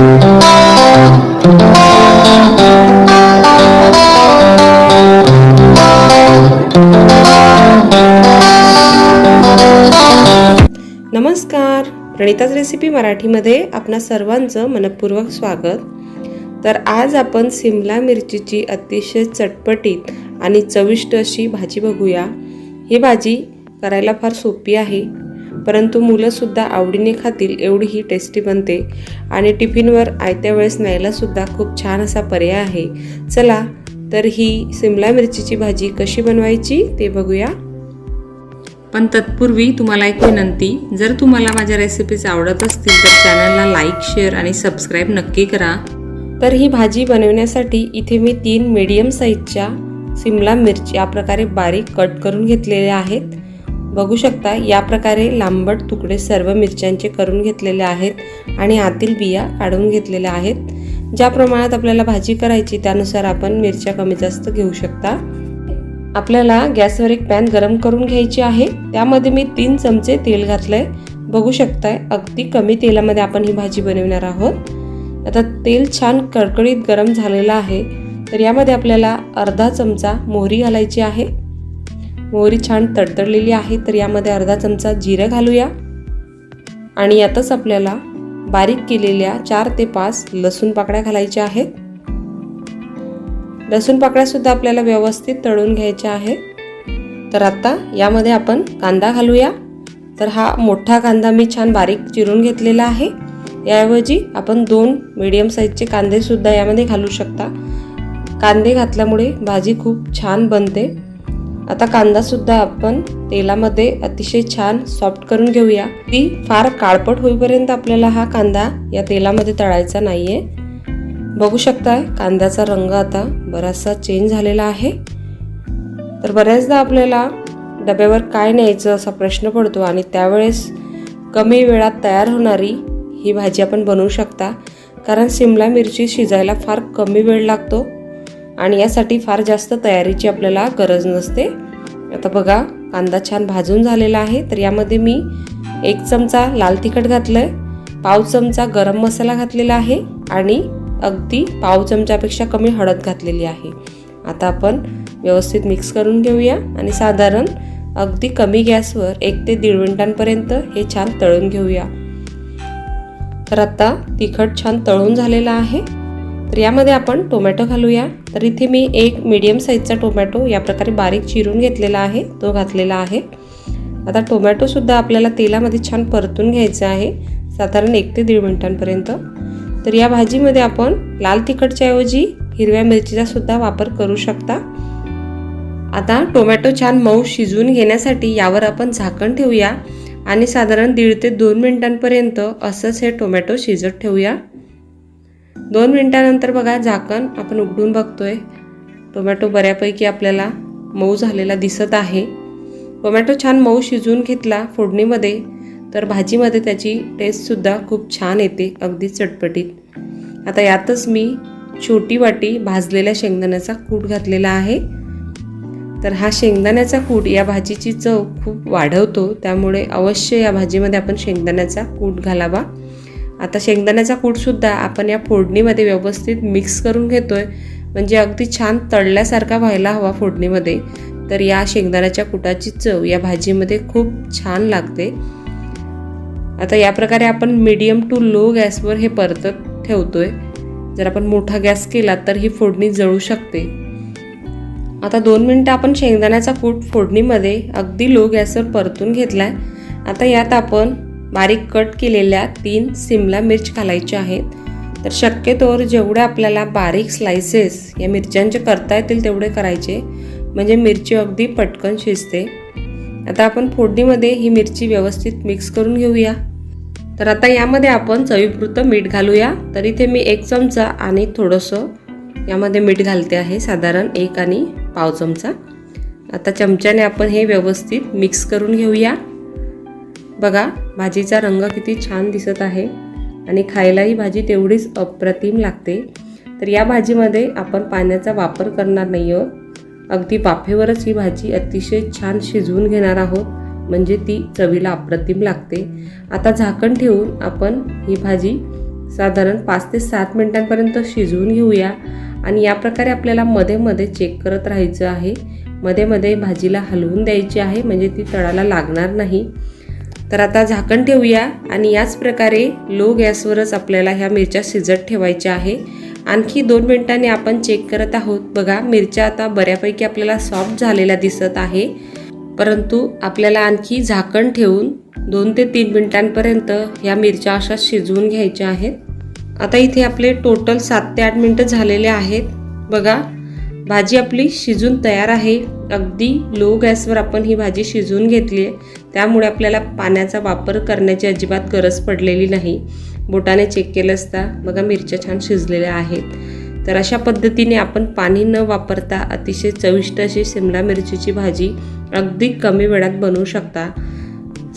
नमस्कार. प्रणिताच रेसिपी मराठीमध्ये आपणा सर्वांचं मनपूर्वक स्वागत. तर आज आपण सिमला मिरचीची अतिशय चटपटीत आणि चविष्ट अशी भाजी बघूया. ही भाजी करायला फार सोपी आहे. परंतु मुलंसुद्धा आवडीने खातील एवढी ही टेस्टी बनते. आणि टिफिनवर आयत्या वेळेस न्यायलासुद्धा खूप छान असा पर्याय आहे. चला तर ही सिमला मिरचीची भाजी कशी बनवायची ते बघूया. पण तत्पूर्वी तुम्हाला एक विनंती जर तुम्हाला माझ्या रेसिपीज आवडत असतील तर चॅनलला लाईक शेअर आणि सबस्क्राईब नक्की करा. तर ही भाजी बनवण्यासाठी इथे मी तीन मीडियम साईजच्या सिमला मिरची या प्रकारे बारीक कट करून घेतलेल्या आहेत. बघू शकता या प्रकारे लांबट तुकडे सर्व मिरच्यांचे करून घेतलेले आहेत आणि आतील बिया काढून घेतलेल्या आहेत. ज्या प्रमाणात आपल्याला भाजी करायची त्यानुसार आपण मिरच्या कमी जास्त घेऊ शकता. आपल्याला गॅसवर एक पॅन गरम करून घ्यायची आहे. त्यामध्ये मी तीन चमचे तेल घातलंय. बघू शकताय अगदी कमी तेलामध्ये आपण ही भाजी बनवणार आहोत. आता तेल छान कडकडीत गरम झालेलं आहे. तर यामध्ये आपल्याला अर्धा चमचा मोहरी घालायची आहे. मोहरी छान तडतडलेली आहे तर यामध्ये अर्धा चमचा जिरं घालूया. आणि यातच आपल्याला बारीक केलेल्या चार ते पाच लसूण पाकळ्या घालायच्या आहेत. लसूण पाकळ्यासुद्धा आपल्याला व्यवस्थित तळून घ्यायच्या आहेत. तर आता यामध्ये आपण कांदा घालूया. तर हा मोठा कांदा मी छान बारीक चिरून घेतलेला आहे. याऐवजी आपण दोन मीडियम साईजचे कांदेसुद्धा यामध्ये घालू शकता. कांदे घातल्यामुळे भाजी खूप छान बनते. आता कांदासुद्धा आपण तेलामध्ये अतिशय छान सॉफ्ट करून घेऊया. ती फार काळपट होईपर्यंत आपल्याला हा कांदा या तेलामध्ये तळायचा नाही आहे बघू शकताय कांद्याचा रंग आता बराचसा चेंज झालेला आहे. तर बऱ्याचदा आपल्याला डब्यावर काय न्यायचं असा प्रश्न पडतो आणि त्यावेळेस कमी वेळात तयार होणारी ही भाजी आपण बनवू शकता. कारण सिमला मिरची शिजायला फार कमी वेळ लागतो. आणि यासाठी फार जास्त तयारीची आपल्याला गरज नसते. आता बघा कांदा छान भाजून झालेला आहे. तर यामध्ये मी एक चमचा लाल तिखट घातलं आहे पाव चमचा गरम मसाला घातलेला आहे आणि अगदी पाव चमच्यापेक्षा कमी हळद घातलेली आहे. आता आपण व्यवस्थित मिक्स करून घेऊया आणि साधारण अगदी कमी गॅसवर एक ते दीड मिनिटांपर्यंत हे छान तळून घेऊया. तर आता तिखट छान तळून झालेलं आहे. तर यामध्ये आपण टोमॅटो घालूया. तर इथे मी एक मीडियम साईजचा टोमॅटो या प्रकारे बारीक चिरून घेतलेला आहे. तो घातलेला आहे. आता टोमॅटोसुद्धा आपल्याला तेलामध्ये छान परतून घ्यायचं आहे. साधारण एक ते दीड मिनटांपर्यंत. तर या भाजीमध्ये आपण लाल तिखटच्याऐवजी हिरव्या मिरचीचा सुद्धा वापर करू शकता. आता टोमॅटो छान मऊ शिजवून घेण्यासाठी यावर आपण झाकण ठेवूया. आणि साधारण दीड ते दोन मिनटांपर्यंत असंच हे टोमॅटो शिजत ठेवूया. दोन मिनटानंतर बघा झाकण आपण उघडून बघतोय. टोमॅटो बऱ्यापैकी आपल्याला मऊ झालेला दिसत आहे. टोमॅटो छान मऊ शिजवून घेतला फोडणीमध्ये तर भाजीमध्ये त्याची टेस्टसुद्धा खूप छान येते अगदी चटपटीत. आता यातच मी छोटी वाटी भाजलेल्या शेंगदाण्याचा कूट घातलेला आहे. तर हा शेंगदाण्याचा कूट या भाजीची चव खूप वाढवतो त्यामुळे अवश्य या भाजीमध्ये आपण शेंगदाण्याचा कूट घालावा. आता शेंगदाण्याचा कूटसुद्धा आपण या फोडणीमध्ये व्यवस्थित मिक्स करून घेतोय. म्हणजे अगदी छान तळल्यासारखा व्हायला हवा फोडणीमध्ये. तर या शेंगदाण्याच्या कुटाची चव या भाजीमध्ये खूप छान लागते. आता या प्रकारे आपण मीडियम टू लो गॅसवर हे परतत ठेवतोय. जर आपण मोठा गॅस केला तर ही फोडणी जळू शकते. आता दोन मिनटं आपण शेंगदाण्याचा कूट फोडणीमध्ये अगदी लो गॅसवर परतून घेतलाय. आता यात आपण बारीक कट केलेल्या तीन सिमला मिर्च घालायच्या आहेत. तर शक्यतोवर जेवढे आपल्याला बारीक स्लायसेस या मिरच्यांचे करता येतील तेवढे करायचे. म्हणजे मिरची अगदी पटकन शिजते. आता आपण फोडणीमध्ये ही मिरची व्यवस्थित मिक्स करून घेऊया. तर आता यामध्ये आपण चवीपुरतं मीठ घालूया. तर इथे मी एक चमचा आणि थोडंसं यामध्ये मीठ घालते आहे. साधारण एक आणि पाव चमचा. आता चमच्याने आपण हे व्यवस्थित मिक्स करून घेऊया. बघा भाजीचा रंग किती छान दिसत आहे आणि खायलाही भाजी तेवढीच अप्रतिम लागते. तर या भाजीमध्ये आपण पाण्याचा वापर करणार नाही आहोत अगदी वाफेवरच ही भाजी अतिशय छान शिजवून घेणार आहोत. म्हणजे ती चवीला अप्रतिम लागते. आता झाकण ठेवून आपण ही भाजी साधारण पाच ते सात मिनटांपर्यंत शिजवून घेऊया. आणि या प्रकारे आपल्याला मध्ये मध्ये चेक करत राहायचं आहे. मध्ये मध्ये भाजीला हलवून द्यायची आहे. म्हणजे ती तळाला लागणार नाही. तर आता झाकण ठेवूया आणि याच प्रकारे लो गॅसवरच आपल्याला ह्या मिरच्या शिजत ठेवायच्या आहे. आणखी दोन मिनिटांनी आपण चेक करत आहोत. बघा मिरच्या आता बऱ्यापैकी आपल्याला सॉफ्ट झालेल्या दिसत आहे. परंतु आपल्याला आणखी झाकण ठेवून दोन ते तीन मिनिटांपर्यंत ह्या मिरच्या अशा शिजवून घ्यायच्या आहेत. आता इथे आपले टोटल सात ते आठ मिनटं झालेले आहेत. बघा भाजी आपली शिजून तयार आहे. अगदी लो गॅसवर आपण ही भाजी शिजवून घेतली आहे. त्यामुळे आपल्याला पाण्याचा वापर करण्याची अजिबात गरज पडलेली नाही. बोटाने चेक केलं असता बघा मिरच्या छान शिजलेल्या आहेत. तर अशा पद्धतीने आपण पाणी न वापरता अतिशय चविष्ट अशी शिमला मिरचीची भाजी अगदी कमी वेळात बनवू शकता.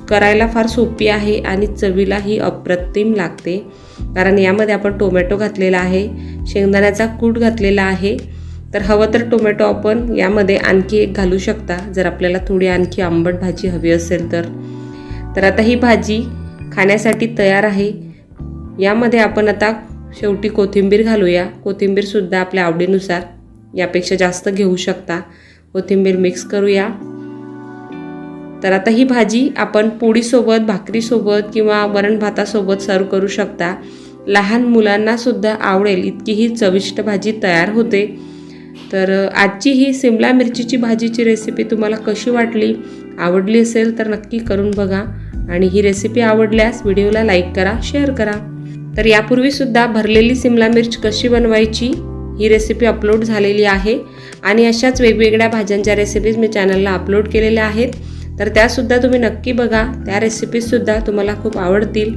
करायला फार सोपी आहे आणि चवीलाही अप्रतिम लागते. कारण यामध्ये आपण टोमॅटो घातलेला आहे शेंगदाण्याचा कूट घातलेला आहे तर हवं तर टोमॅटो आपण यामध्ये आणखी एक घालू शकता. जर आपल्याला थोडी आणखी आंबट भाजी हवी असेल तर. तर आता ही भाजी खाण्यासाठी तयार आहे. यामध्ये आपण आता शेवटी कोथिंबीर घालूया. कोथिंबीरसुद्धा आपल्या आवडीनुसार यापेक्षा जास्त घेऊ शकता. कोथिंबीर मिक्स करूया. तर आता ही भाजी आपण पोळीसोबत भाकरीसोबत किंवा वरण भातासोबत सर्व करू शकता. लहान मुलांनासुद्धा आवडेल इतकी ही चविष्ट भाजी तयार होते. तर आजची ही सिमला मिरचीची भाजीची रेसिपी तुम्हाला कशी वाटली आवडली असेल तर नक्की करून बघा. आणि ही रेसिपी आवडल्यास व्हिडिओला लाईक करा शेअर करा. तर यापूर्वीसुद्धा भरलेली सिमला मिर्च कशी बनवायची ही रेसिपी अपलोड झालेली आहे. आणि अशाच वेगवेगळ्या भाज्यांच्या रेसिपीज मी चॅनलला अपलोड केलेल्या आहेत. तर त्यासुद्धा तुम्ही नक्की बघा. त्या रेसिपीजसुद्धा तुम्हाला खूप आवडतील.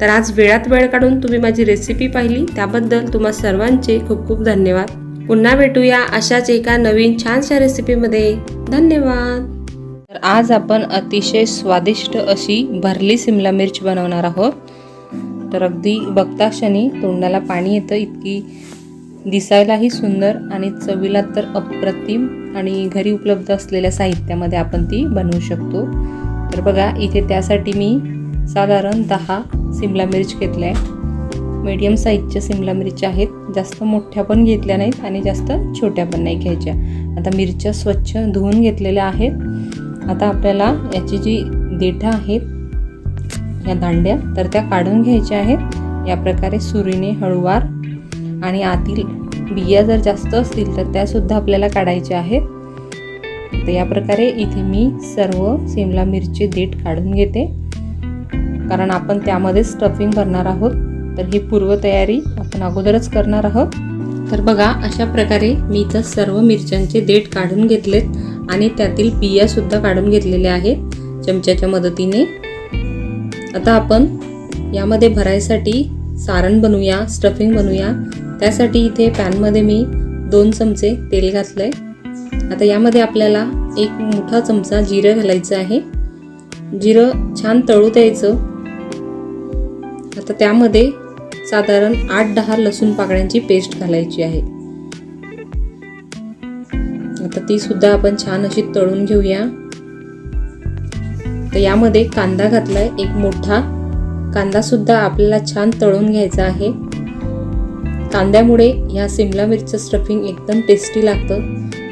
तर आज वेळात वेळ काढून तुम्ही माझी रेसिपी पाहिली. त्याबद्दल तुम्हा सर्वांचे खूप खूप धन्यवाद. पुन्हा भेटूया अशाच एका नवीन छानशा रेसिपीमध्ये धन्यवाद. तर आज आपण अतिशय स्वादिष्ट अशी भरली सिमला मिरची बनवणार आहोत. तर अगदी बघता क्षणी तोंडाला पाणी येतं इतकी दिसायलाही सुंदर आणि चवीला तर अप्रतिम आणि घरी उपलब्ध असलेल्या साहित्यामध्ये आपण ती बनवू शकतो. तर बघा इथे त्यासाठी मी साधारण दहा सिमला मिरच घेतल्या आहे मीडियम साईजच्या सिमला मिरच्या आहेत. जास्त मोठ्या पण घेतल्या नाहीत आणि जास्त छोट्या पण नाही घ्यायच्या. आता मिरच्या स्वच्छ धुवून घेतलेल्या आहेत. आता आपल्याला याची जी देठं आहेत या दांड्या तर त्या काढून घ्यायच्या आहेत. या प्रकारे सुरीने हळूवार आणि आतील बिया जर जास्त असतील तर त्यासुद्धा आपल्याला काढायच्या आहेत. तर या प्रकारे इथे मी सर्व सिमला मिरची देठ काढून घेते. कारण आपण त्यामध्ये स्टफिंग करणार आहोत. तर ही पूर्वतयारी आपण अगोदरच करणार आहोत. तर बघा अशा प्रकारे मी इथं सर्व मिरच्यांचे देठ काढून घेतलेत आणि त्यातील बियासुद्धा काढून घेतलेल्या आहेत चमच्याच्या मदतीने. आता आपण यामध्ये भरायसाठी सारण बनवूया स्टफिंग बनवूया. त्यासाठी इथे पॅनमध्ये मी दोन चमचे तेल घातलं आहे आता यामध्ये आपल्याला एक मोठा चमचा जिरं घालायचं आहे. जिरं छान तळू द्यायचं. आता त्यामध्ये साधारण आठ दहा लसूण पाकळ्यांची पेस्ट घालायची आहे. आता ती सुद्धा आपण छान अशी तळून घेऊया. तर यामध्ये कांदा घातलाय एक मोठा. कांदा सुद्धा आपल्याला छान तळून घ्यायचा आहे. कांद्यामुळे ह्या सिमला मिरचं स्टफिंग एकदम टेस्टी लागतं.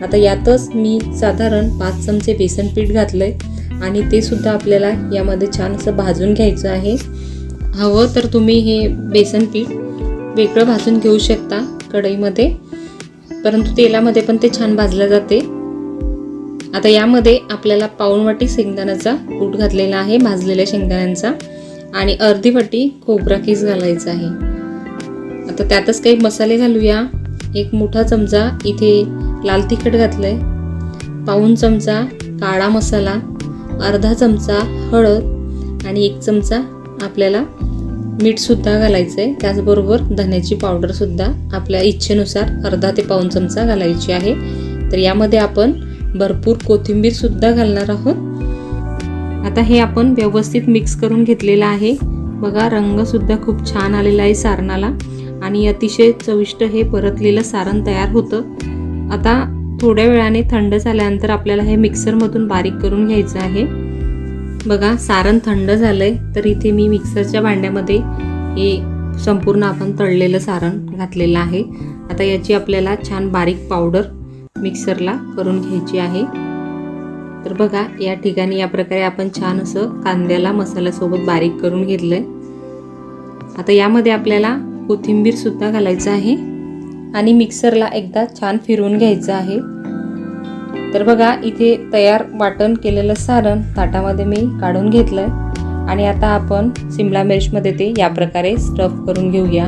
आता यातच मी साधारण पाच चमचे बेसन पीठ घातलंय आणि ते सुद्धा आपल्याला यामध्ये छान असं भाजून घ्यायचं आहे. हवं तर तुम्ही हे बेसन पीठ वेगळं भाजून घेऊ शकता कढईमध्ये. परंतु तेलामध्ये पण ते छान भाजलं जाते. आता यामध्ये आपल्याला पाऊण वाटी शेंगदाण्याचा कूट घातलेला आहे भाजलेल्या शेंगदाण्यांचा. आणि अर्धी वाटी खोबरा किस घालायचा आहे. आता त्यातच काही मसाले घालूया. एक मोठा चमचा इथे लाल तिखट घातलं आहे पाऊण चमचा काळा मसाला अर्धा चमचा हळद आणि एक चमचा आपल्याला मीठसुद्धा घालायचं आहे त्याचबरोबर धन्याची पावडरसुद्धा आपल्या इच्छेनुसार अर्धा ते पाऊण चमचा घालायची आहे. तर यामध्ये आपण भरपूर कोथिंबीरसुद्धा घालणार आहोत. आता हे आपण व्यवस्थित मिक्स करून घेतलेलं आहे. बघा रंगसुद्धा खूप छान आलेला आहे सारणाला आणि अतिशय चविष्ट हे परतलेलं सारण तयार होतं. आता थोड्या वेळाने थंड झाल्यानंतर आपल्याला हे मिक्सरमधून बारीक करून घ्यायचं आहे. बघा सारण थंड झालंय तर इथे मी मिक्सरच्या भांड्यामध्ये हे संपूर्ण आपण तळलेलं सारण घातलेलं आहे. आता याची आपल्याला छान बारीक पावडर मिक्सरला करून घ्यायची आहे. तर बघा या ठिकाणी या प्रकारे आपण छान असं कांद्याला मसाल्यासोबत बारीक करून घेतलंय. आता यामध्ये आपल्याला कोथिंबीरसुद्धा घालायचं आहे आणि मिक्सरला एकदा छान फिरवून घ्यायचं आहे. तर बघा इथे तयार वाटण केलेलं सारण ताटामध्ये मी काढून घेतलंय. आणि आता आपण सिमला मिर्चमध्ये ते या प्रकारे स्टफ करून घेऊया.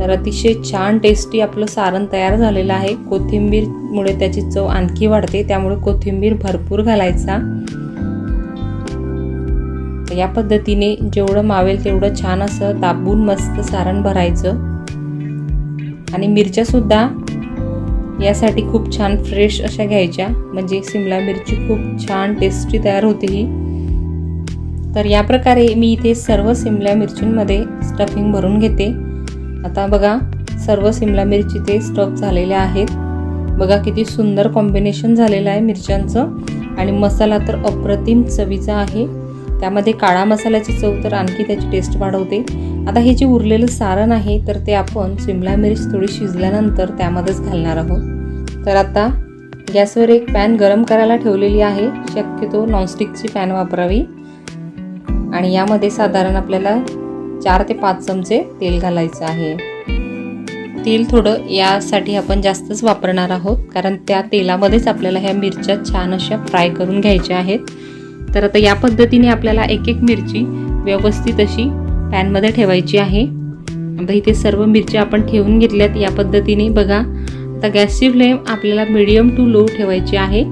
तर अतिशय छान टेस्टी आपलं सारण तयार झालेलं आहे. कोथिंबीरमुळे त्याची चव आणखी वाढते त्यामुळे कोथिंबीर भरपूर घालायचा. या पद्धतीने जेवढं मावेल तेवढं छान असं दाबून मस्त सारण भरायचं. आणि मिरच्यासुद्धा यासाठी खूप छान फ्रेश अशा घ्यायच्या. म्हणजे सिमला मिरची खूप छान टेस्टी तयार होते ही. तर या प्रकारे मी इथे सर्व सिमला मिरचींमध्ये स्टफिंग भरून घेते. आता बघा सर्व सिमला मिरची ते स्टफ झालेले आहेत. बघा किती सुंदर कॉम्बिनेशन झालेलं आहे मिरच्यांचं. आणि मसाला तर अप्रतिम चवीचा आहे. त्यामध्ये काळा मसाल्याची चव तर आणखी त्याची टेस्ट वाढवते. आता हे जे उरलेलं सारण आहे तर ते आपण शिमला मिरच थोडी शिजल्यानंतर त्यामध्येच घालणार आहोत. तर आता गॅसवर एक पॅन गरम करायला ठेवलेली आहे. शक्यतो नॉनस्टिकची पॅन वापरावी. आणि यामध्ये साधारण आपल्याला चार ते पाच चमचे तेल घालायचं आहे. तेल थोडं यासाठी आपण जास्तच वापरणार आहोत कारण त्या तेलामध्येच आपल्याला ह्या मिरच्या छान अशा फ्राय करून घ्यायच्या आहेत. तर आता या पद्धतीने आपल्याला एक एक मिरची व्यवस्थित अशी पॅनमध्ये ठेवायची आहे. आता इथे सर्व मिरच्या आपण ठेवून घेतल्यात या पद्धतीने. बघा आता गॅसची फ्लेम आपल्याला मिडियम टू लो ठेवायची आहे.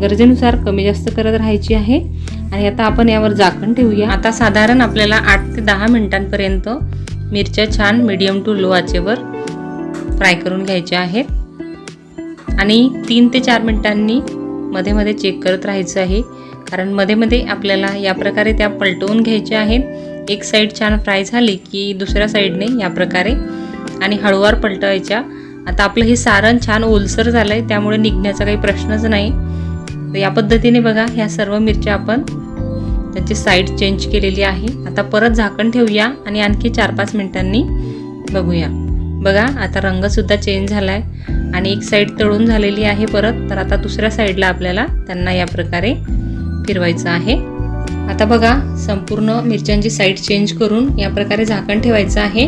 गरजेनुसार कमी जास्त करत राहायची आहे. आणि आता आपण यावर झाकण ठेवूया. आता साधारण आपल्याला आठ ते दहा मिनिटांपर्यंत मिरच्या छान मिडियम टू लो आचेवर फ्राय करून घ्यायच्या आहेत. आणि तीन ते चार मिनिटांनी मध्ये मध्ये चेक करत राहायचं आहे. कारण मध्ये मध्ये आपल्याला या प्रकारे त्या पलटवून घ्यायच्या आहेत. एक साईड छान फ्राय झाली की दुसऱ्या साईडने या प्रकारे आणि हळूवार पलटवायच्या. आता आपलं हे सारण छान ओलसर झालं आहे त्यामुळे निघण्याचा काही प्रश्नच नाही. तर या पद्धतीने बघा ह्या सर्व मिरच्या आपण त्याची साईड चेंज केलेली आहे. आता परत झाकण ठेवूया आणि आणखी चार पाच मिनिटांनी बघूया. बघा आता रंगसुद्धा चेंज झाला आहे आणि एक साईड तळून झालेली आहे परत. तर आता दुसऱ्या साईडला आपल्याला त्यांना या प्रकारे फिरवायचं आहे. आता बघा संपूर्ण मिरच्यांची साईड चेंज करून या प्रकारे झाकण ठेवायचं आहे.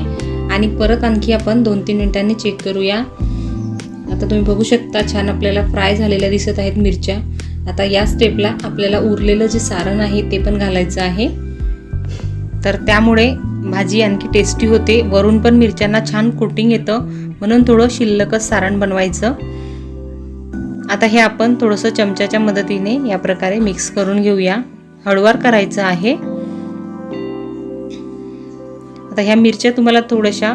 आणि परत आणखी आपण दोन तीन मिनिटांनी चेक करूया. आता तुम्ही बघू शकता छान आपल्याला फ्राय झालेल्या दिसत आहेत मिरच्या. आता या स्टेपला आपल्याला उरलेलं जे सारण आहे ते पण घालायचं आहे. तर त्यामुळे भाजी आणखी टेस्टी होते. वरून पण मिरच्यांना छान कोटिंग येतं. म्हणून थोडं शिल्लकच सारण बनवायचं. आता हे आपण थोडंसं चमच्याच्या मदतीने या प्रकारे मिक्स करून घेऊया. हळूवार करायचं आहे. आता ह्या मिरच्या तुम्हाला थोड्याशा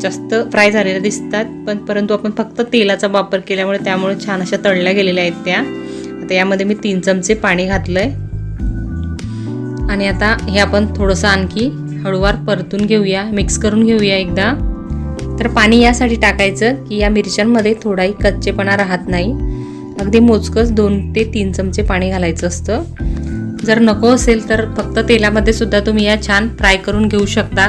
जास्त फ्राय झालेल्या दिसतात पण परंतु आपण फक्त तेलाचा वापर केल्यामुळे त्यामुळे छान अशा तळल्या गेलेल्या आहेत त्या. आता यामध्ये मी तीन चमचे पाणी घातलंय. आणि आता हे आपण थोडंसं आणखी हळूवार परतून घेऊया मिक्स करून घेऊया एकदा. तर पाणी यासाठी टाकायचं की या मिरच्यांमध्ये थोडाही कच्चेपणा राहत नाही. अगदी मोजकंच दोन ते तीन चमचे पाणी घालायचं असतं. जर नको असेल तर फक्त तेलामध्ये सुद्धा तुम्ही या छान फ्राय करून घेऊ शकता.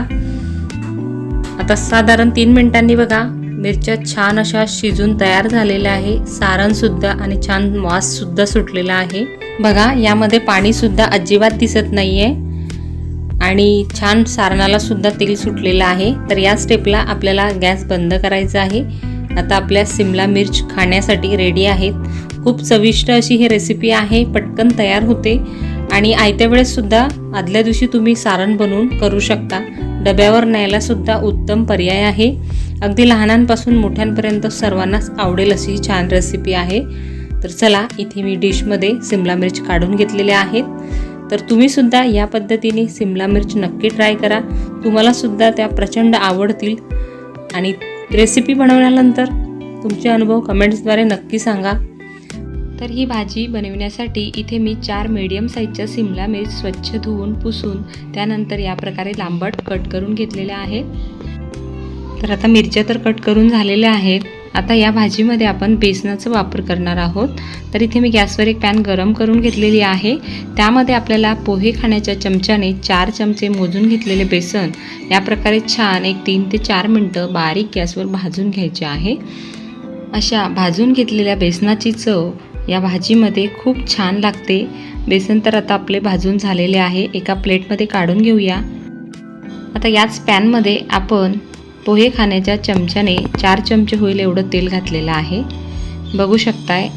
आता साधारण तीन मिनिटांनी बघा मिरच्या छान अशा शिजून तयार झालेल्या आहे. सारणसुद्धा आणि छान वाससुद्धा सुटलेला आहे. बघा यामध्ये पाणीसुद्धा अजिबात दिसत नाहीये. आणि छान सारणाला सुद्धा तेल सुटलेलं आहे. तर या स्टेपला आपल्याला गॅस बंद करायचा आहे. आता आपल्या सिमला मिर्च खाण्यासाठी रेडी आहेत. खूप चविष्ट अशी ही रेसिपी आहे पटकन तयार होते. आणि आयत्या वेळेससुद्धा आदल्या दिवशी तुम्ही सारण बनवून करू शकता. डब्यावर न्यायलासुद्धा उत्तम पर्याय आहे. अगदी लहानांपासून मोठ्यांपर्यंत सर्वांनाच आवडेल अशी ही छान रेसिपी आहे. तर चला इथे मी डिशमध्ये सिमला मिर्च काढून घेतलेले आहेत. तर तुम्हीसुद्धा या पद्धतीने सिमला मिर्च नक्की ट्राय करा. तुम्हालासुद्धा त्या प्रचंड आवडतील. आणि रेसिपी बनवल्यानंतर तुमचे अनुभव कमेंट्सद्वारे नक्की सांगा. तर ही भाजी बनविण्यासाठी इथे मी चार मीडियम साईजच्या सिमला मिर्च स्वच्छ धुवून पुसून त्यानंतर या प्रकारे लांबट कट करून घेतलेल्या आहेत. तर आता मिरच्या तर कट करून झालेल्या आहेत. आता या भाजीमध्ये आपण बेसनाचा वापर करणार आहोत. तर इथे मी गॅसवर एक पॅन गरम करून घेतलेली आहे. त्यामध्ये आपल्याला पोहे खाण्याच्या चमच्याने चार चमचे मोजून घेतलेले बेसन. या प्रकारे छान एक तीन ते चार मिनटं बारीक गॅसवर भाजून घ्यायचे आहे. अशा भाजून घेतलेल्या बेसनाची चव या भाजीमध्ये खूप छान लागते. बेसन तर आता आपले भाजून झालेले आहे. एका प्लेटमध्ये काढून घेऊया. आता याच पॅनमध्ये आपण पोहे खाण्याच्या चमच्याने चार चमचे होईल एवढं तेल घातलेलं आहे. बघू शकताय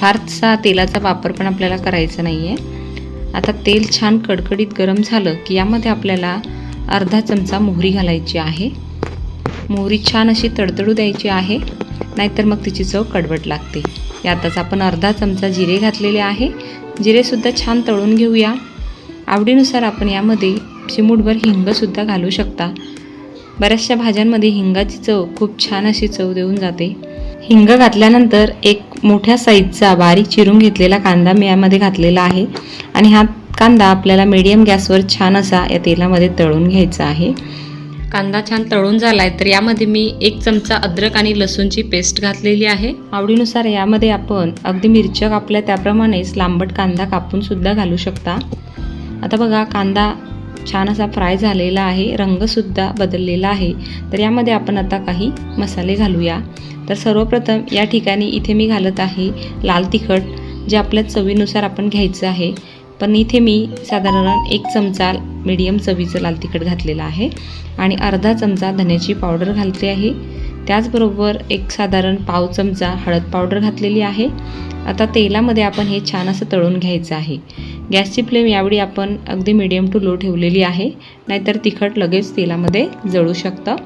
फारसा तेलाचा वापर पण आपल्याला करायचा नाही आहे आता तेल छान कडकडीत गरम झालं की यामध्ये आपल्याला अर्धा चमचा मोहरी घालायची आहे. मोहरी छान अशी तडतडू द्यायची आहे नाहीतर मग तिची चव कडवट लागते. यातच आपण अर्धा चमचा जिरे घातलेले आहे. जिरेसुद्धा छान तळून घेऊया. आवडीनुसार आपण यामध्ये चिमूटभर हिंगसुद्धा घालू शकता. बऱ्याचशा भाज्यांमध्ये हिंगाची चव खूप छान अशी चव देऊन जाते. हिंग घातल्यानंतर एक मोठ्या साईजचा बारीक चिरून घेतलेला कांदा मी यामध्ये घातलेला आहे. आणि हा कांदा आपल्याला मीडियम गॅसवर छान असा या तेलामध्ये तळून घ्यायचा आहे. कांदा छान तळून झाला आहे तर यामध्ये मी एक चमचा अद्रक आणि लसूणची पेस्ट घातलेली आहे. आवडीनुसार यामध्ये आपण अगदी मिरच्या कापल्या त्याप्रमाणेच लांबट कांदा कापून सुद्धा घालू शकता. आता बघा कांदा छान असा फ्राय झालेला आहे रंगसुद्धा बदललेला आहे. तर यामध्ये आपण आता काही मसाले घालूया. तर सर्वप्रथम या ठिकाणी इथे मी घालत आहे लाल तिखट जे आपल्या चवीनुसार आपण घ्यायचं आहे. पण इथे मी साधारण एक चमचा मीडियम चवीचं लाल तिखट घातलेलं आहे आणि अर्धा चमचा धन्याची पावडर घालते आहे. त्याचबरोबर एक साधारण पाव चमचा हळद पावडर घातलेली आहे. आता तेलामध्ये आपण हे छान असं तळून घ्यायचं आहे. गॅसची फ्लेम यावेळी आपण अगदी मिडियम टू लो ठेवलेली आहे. नाहीतर तिखट लगेच तेलामध्ये जळू शकतं.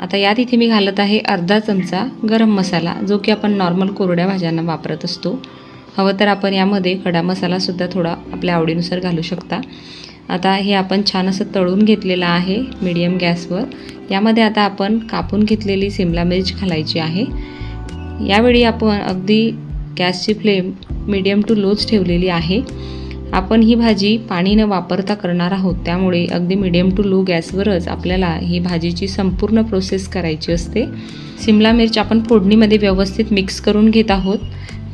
आता यात इथे मी घालत आहे अर्धा चमचा गरम मसाला जो की आपण नॉर्मल कोरड्या भाज्यांना वापरत असतो. हवं तर आपण यामध्ये खडा मसालासुद्धा थोडा आपल्या आवडीनुसार घालू शकता. आता हे आपण छान असं तळून घेतलेलं आहे मीडियम गॅसवर. यामध्ये आता आपण कापून घेतलेली सिमला मिर्च घालायची आहे. यावेळी आपण अगदी गॅसची फ्लेम मीडियम टू लोच ठेवलेली आहे. आपण ही भाजी पाणी न वापरता करणार आहोत. त्यामुळे अगदी मीडियम टू लो गॅसवरच आपल्याला ही भाजीची संपूर्ण प्रोसेस करायची असते. सिमला मिर्च आपण फोडणीमध्ये व्यवस्थित मिक्स करून घेत आहोत.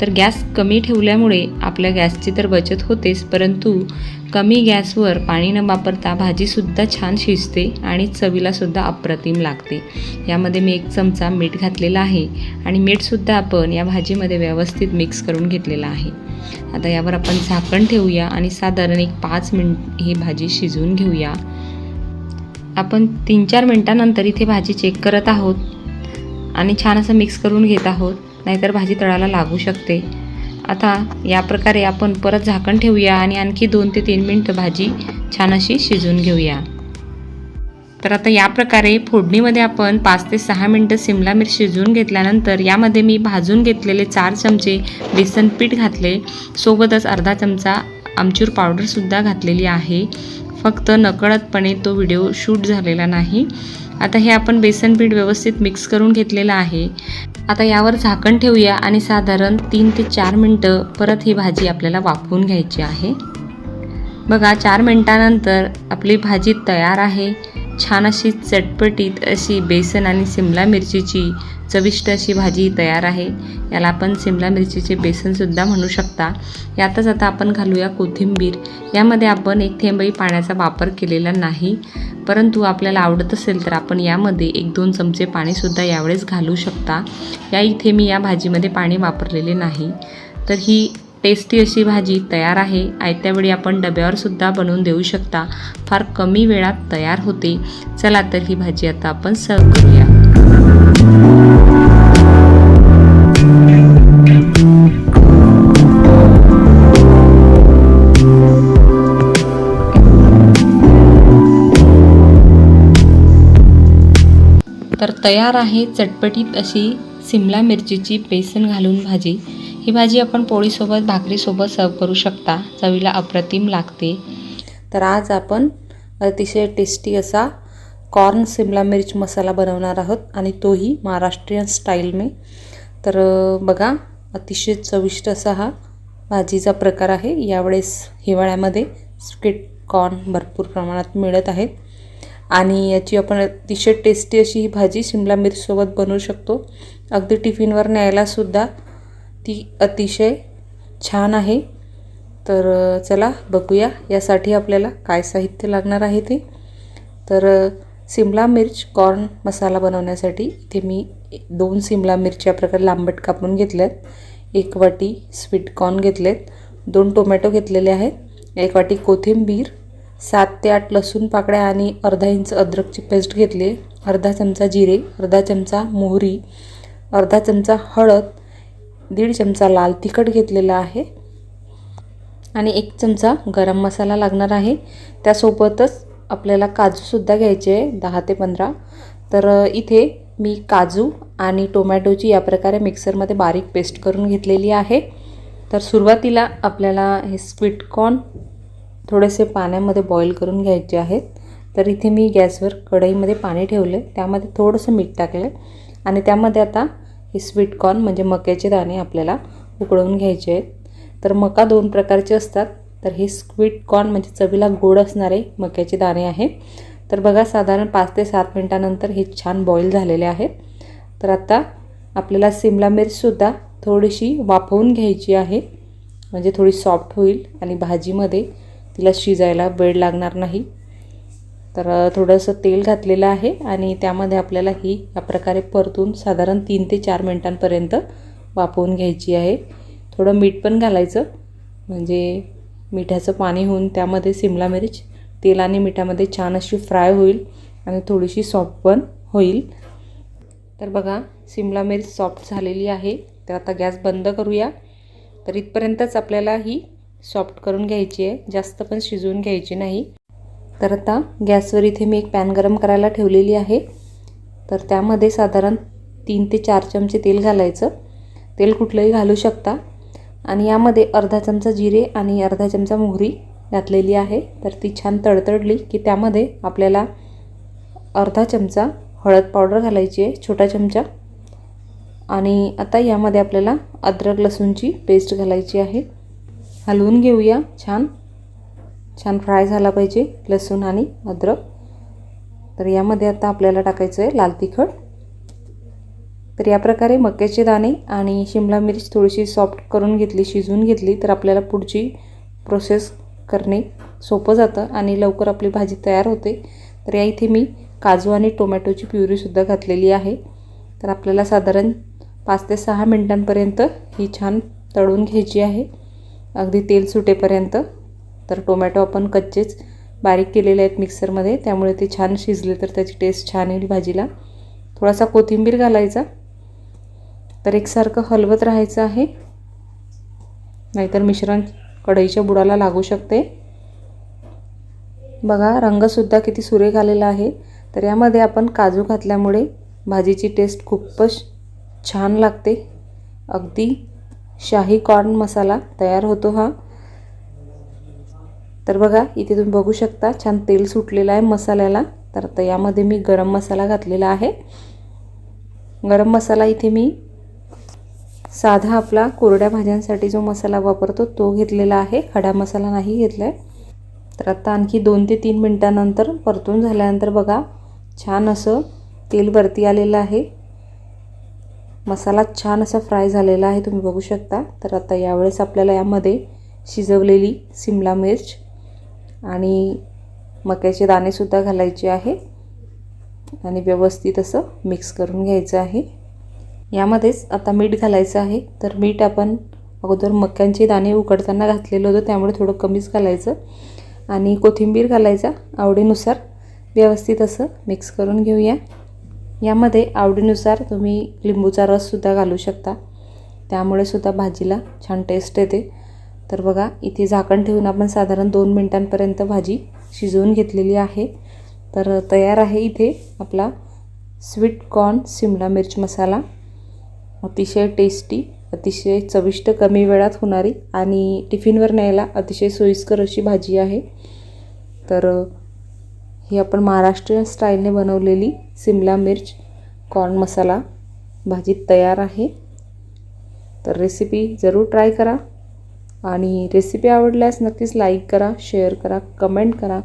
तर गॅस कमी ठेवल्यामुळे आपल्या गॅसची तर बचत होतेच परंतु कमी गॅसवर पाणी न वापरता भाजीसुद्धा छान शिजते आणि चवीलासुद्धा अप्रतिम लागते. यामध्ये मी एक चमचा मीठ घातलेला आहे आणि मीठसुद्धा आपण या भाजीमध्ये व्यवस्थित मिक्स करून घेतलेलं आहे. आता यावर आपण झाकण ठेवूया आणि साधारण एक पाच मिनिट ही भाजी शिजवून घेऊया. आपण तीन चार मिनटानंतर इथे भाजी चेक करत आहोत आणि छान असं मिक्स करून घेत आहोत. नाहीतर भाजी तळाला लागू शकते. आता या प्रकारे आपण परत झाकण ठेवूया आणि आणखी दोन ते तीन मिनटं भाजी छान अशी शिजवून घेऊया. तर आता या प्रकारे फोडणीमध्ये आपण पाच ते सहा मिनटं सिमला मिरची शिजवून घेतल्यानंतर यामध्ये मी भाजून घेतलेले चार चमचे बेसन पीठ घातले. सोबतच अर्धा चमचा आमचूर पावडरसुद्धा घातलेली आहे. फक्त नकळतपणे तो व्हिडिओ शूट झालेला नाही. आता हे आपण बेसन पीठ व्यवस्थित मिक्स करून घेतलेलं आहे. आता यावर झाकण ठेवूया आणि साधारण तीन ते चार मिनटं परत ही भाजी आपल्याला वाफवून घ्यायची आहे. बघा चार मिनटानंतर आपली भाजी तयार आहे. छान अशी चटपटीत अशी बेसन आणि सिमला मिरचीची चविष्ट अशी भाजी तयार आहे. याला आपण सिमला मिरचीचे बेसनसुद्धा म्हणू शकता. यातच आता आपण घालूया कोथिंबीर. यामध्ये आपण एक थेंबही पाण्याचा वापर केलेला नाही परंतु आपल्याला आवडत असेल तर आपण यामध्ये एक दोन चमचे पाणीसुद्धा यावेळेस घालू शकता. या इथे मी या भाजीमध्ये पाणी वापरलेले नाही. तर ही टेस्टी अशी भाजी तयार आहे. आयत्या वेळी आपण डब्यावरसुद्धा बनवून देऊ शकता. फार कमी वेळात तयार होते. चला तर ही भाजी आता आपण सर्व करूया. तर तयार आहे चटपटीत अशी सिमला मिरचीची बेसन घालून भाजी. ही भाजी आपण पोळीसोबत भाकरीसोबत सर्व करू शकता. चवीला अप्रतिम लागते. तर आज आपण अतिशय टेस्टी असा कॉर्न सिमला मिर्च मसाला बनवणार आहोत आणि तोही महाराष्ट्रीयन स्टाईल में तर बघा अतिशय चविष्ट असा हा भाजीचा प्रकार आहे. यावेळेस हिवाळ्यामध्ये स्वीट कॉर्न भरपूर प्रमाणात मिळत आहेत. आणि याची आपण अतिशय टेस्टी अशी ही भाजी शिमला मिरचीसोबत बनवू शकतो. अगदी टिफिनवर न्यायलासुद्धा ती अतिशय छान आहे. तर चला बघूया यासाठी आपल्याला काय साहित्य लागणार आहे ते. तर सिमला मिर्च कॉर्न मसाला बनवण्यासाठी इथे मी दोन सिमला मिरच्या प्रकारे लांबट कापून घेतल्यात. एक वाटी स्वीट कॉर्न घेतलेत. दोन टोमॅटो घेतलेले आहेत. एक वाटी कोथिंबीर सात ते आठ लसूण पाकळ्या आणि अर्धा इंच अद्रकची पेस्ट घेतली अर्धा चमचा जिरे अर्धा चमचा मोहरी अर्धा चमचा हळद दीड चमचा लाल तिखट घेतलेला आहे. आणि एक चमचा गरम मसाला लागणार आहे. त्यासोबतच आपल्याला काजूसुद्धा घ्यायचे आहे दहा ते पंधरा. तर इथे मी काजू आणि टोमॅटोची या प्रकारे मिक्सरमध्ये बारीक पेस्ट करून घेतलेली आहे. तर सुरुवातीला आपल्याला हे स्वीट कॉर्न थोडेसे पाण्यामध्ये बॉईल करून घ्यायचे आहेत. तर इथे मी गॅसवर कढईमध्ये पाणी ठेवले. त्यामध्ये थोडंसं मीठ टाकलं. आणि त्यामध्ये आता हे स्वीट कॉर्न म्हणजे मक्याचे दाणे आपल्याला उकळवून घ्यायचे आहेत. तर मका दोन प्रकारचे असतात. तर हे स्वीट कॉर्न म्हणजे चवीला गोड असणारे मक्याचे दाणे आहे. तर बघा साधारण पाच ते सात मिनटानंतर हे छान बॉईल झालेले आहेत. तर आता आपल्याला सिमला मिरचसुद्धा थोडीशी वाफवून घ्यायची आहे. म्हणजे थोडी सॉफ्ट होईल आणि भाजीमध्ये तिला शिजायला वेळ लागणार नाही. तर थोडंसं तेल घातलेलं आहे आणि त्यामध्ये आपल्याला ही या प्रकारे परतून साधारण तीन ते चार मिनटांपर्यंत वाफवून घ्यायची आहे. थोडं मीठ पण घालायचं म्हणजे मिठाचं पाणी होऊन त्यामध्ये सिमला मिरच तेल आणि मिठामध्ये छान अशी फ्राय होईल आणि थोडीशी सॉफ्ट पण होईल. तर बघा सिमला मिरच सॉफ्ट झालेली आहे. तर आता गॅस बंद करूया. तर इथपर्यंतच आपल्याला ही सॉफ्ट करून घ्यायची आहे. जास्त पण शिजवून घ्यायची नाही. तर आता गॅसवर इथे मी एक पॅन गरम करायला ठेवलेली आहे. तर त्यामध्ये साधारण तीन ते चार चमचे तेल घालायचं. तेल कुठलंही घालू शकता. आणि यामध्ये अर्धा चमचा जिरे आणि अर्धा चमचा मोहरी घातलेली आहे. तर ती छान तडतडली की त्यामध्ये आपल्याला अर्धा चमचा हळद पावडर घालायची आहे छोटा चमचा. आणि आता यामध्ये आपल्याला अद्रक लसूणची पेस्ट घालायची आहे. हलवून घेऊया छान. छान फ्राय झाला पाहिजे लसूण आणि अद्रक. तर यामध्ये आता आपल्याला टाकायचं आहे लाल तिखट. तर या प्रकारे मक्याचे दाणे आणि शिमला मिरच थोडीशी सॉफ्ट करून घेतली शिजवून घेतली तर आपल्याला पुढची प्रोसेस करणे सोपं जातं आणि लवकर आपली भाजी तयार होते. तर या इथे मी काजू आणि टोमॅटोची प्युरीसुद्धा घातलेली आहे. तर आपल्याला साधारण पाच ते सहा मिनटांपर्यंत ही छान तळून घ्यायची आहे. अगदी तेल सुटेपर्यंत. तर टोमॅटो आपण कच्चेच बारीक केलेले आहेत मिक्सरमध्ये. त्यामुळे ते छान शिजले तर त्याची टेस्ट छान येईल भाजीला. थोडासा कोथिंबीर घालायचा. तर एकसारखं हलवत राहायचं आहे. नाहीतर मिश्रण कढईच्या बुडाला लागू शकते. बघा रंगसुद्धा किती सुरेख आलेला आहे. तर यामध्ये आपण काजू घातल्यामुळे भाजीची टेस्ट खूपच छान लागते. अगदी शाही कॉर्न मसाला तयार होतो हा. तर बघा इथे तुम्ही बघू शकता छान तेल सुटलेलं आहे मसाल्याला. तर आता यामध्ये मी गरम मसाला घातलेला आहे. गरम मसाला इथे मी साधा आपला कोरड्या भाज्यांसाठी जो मसाला वापरतो तो घेतलेला आहे. खडा मसाला नाही घेतला आहे तर आता आणखी दोन ते तीन मिनटानंतर परतून झाल्यानंतर बघा छान असं तेल वरती आलेलं आहे. मसाला छान असा फ्राय झालेला आहे तुम्ही बघू शकता. तर आता यावेळेस आपल्याला यामध्ये शिजवलेली सिमला मिर्च आणि मक्याचे दाणेसुद्धा घालायचे आहे. आणि व्यवस्थित असं मिक्स करून घ्यायचं आहे. यामध्येच आता मीठ घालायचं आहे. तर मीठ आपण अगोदर मक्यांचे दाणे उकडताना घातलेलं होतं त्यामुळे थोडं कमीच घालायचं. आणि कोथिंबीर घालायचा. आवडीनुसार व्यवस्थित असं मिक्स करून घेऊया. यामध्ये आवडीनुसार तुम्ही लिंबूचा रससुद्धा घालू शकता. त्यामुळे सुद्धा भाजीला छान टेस्ट येते. तर बघा इथे झाकण ठेवून आपण साधारण दोन मिनटांपर्यंत भाजी शिजवून घेतलेली आहे. तर तयार आहे इथे आपला स्वीट कॉर्न सिमला मिर्च मसाला. अतिशय टेस्टी अतिशय चविष्ट कमी वेळात होणारी आणि टिफिनवर न्यायला अतिशय सोयीस्कर अशी भाजी आहे. तर ही आपण महाराष्ट्रीयन स्टाईलने बनवलेली सिमला मिर्च कॉर्न मसाला भाजी तयार आहे. तर रेसिपी जरूर ट्राय करा. आणि रेसिपी आवडल्यास नक्कीच लाईक करा शेअर करा कमेंट करा.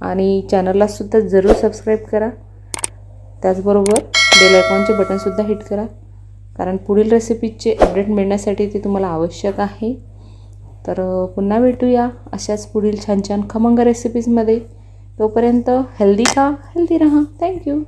आणि चॅनललासुद्धा जरूर सबस्क्राईब करा. त्याचबरोबर बेलायकॉनचे बटनसुद्धा हिट करा. कारण पुढील रेसिपीचे अपडेट मिळण्यासाठी ते तुम्हाला आवश्यक आहे. तर पुन्हा भेटूया अशाच पुढील छान छान खमंग रेसिपीजमध्ये तोपर्यंत हेल्दी खा हेल्दी राहा. थँक्यू